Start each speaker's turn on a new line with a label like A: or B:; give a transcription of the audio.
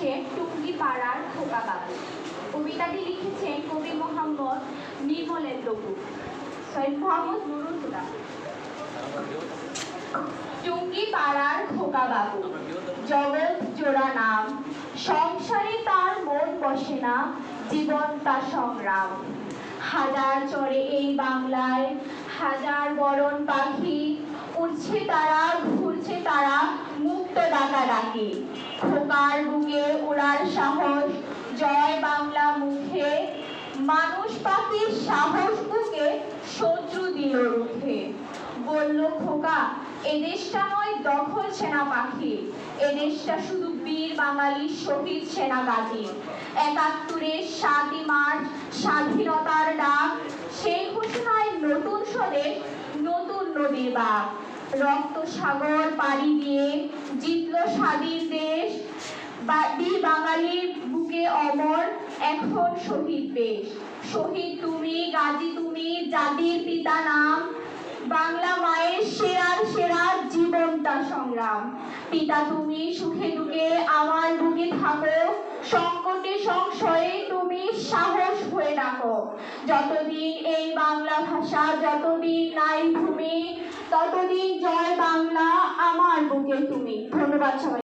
A: হচ্ছে টুঙ্গি পাড়ার খোকা বাবু কবিতাটি লিখেছেন কবি মোহাম্মদ নির্মলেন্দ্র গুপ সৈয়দ মোহাম্মদ নুরুল হুদা টুঙ্গি পাড়ার খোকা বাবু জগৎ জোড়া নাম, সংসারে তার মন বসে না, জীবন তার সংগ্রাম। হাজার চড়ে এই বাংলায়, হাজার বরণ পাখি উঠছে তারা, ঘুরছে তারা মুক্ত ডাকা ডাকি। খোকার বুকে সাহস, জয় বাংলা মুখে। মানুষ পাখির সাহস বুকে শত্রু দিল রুখে। বলল, খোকা এদেশটা নয় দখল সেনা পাখি। এদেশটা শুধু বীর বাঙালি শহীদ সেনা গাজী। একাত্তরের সাতই মার্চ, স্বাধীনতার ডাক। সেই ঘোষণায় নতুন স্বদেশ নতুন নদীর বাঘ রক্ত সাগর পাড়ি দিয়ে জিতল স্বাধীন দেশ। বা- বীর বাঙালির বুকে অমর এখন শহীদ বেশ। শহীদ তুমি, গাজী তুমি, জাতির পিতা নাম, বাংলা মায়ের সেরার সেরা জীবনটা সংগ্রাম। পিতা তুমি, সুখে দুঃখে আমার বুকে থাকো, সংকটে সংশয়ে তুমি সাহস হয়ে ডাকো যতদিন এই বাংলা ভাষা, যতদিন নাই ভূমি, ততদিন জয় বাংলা আমার বুকে তুমি। ধন্যবাদ সবাই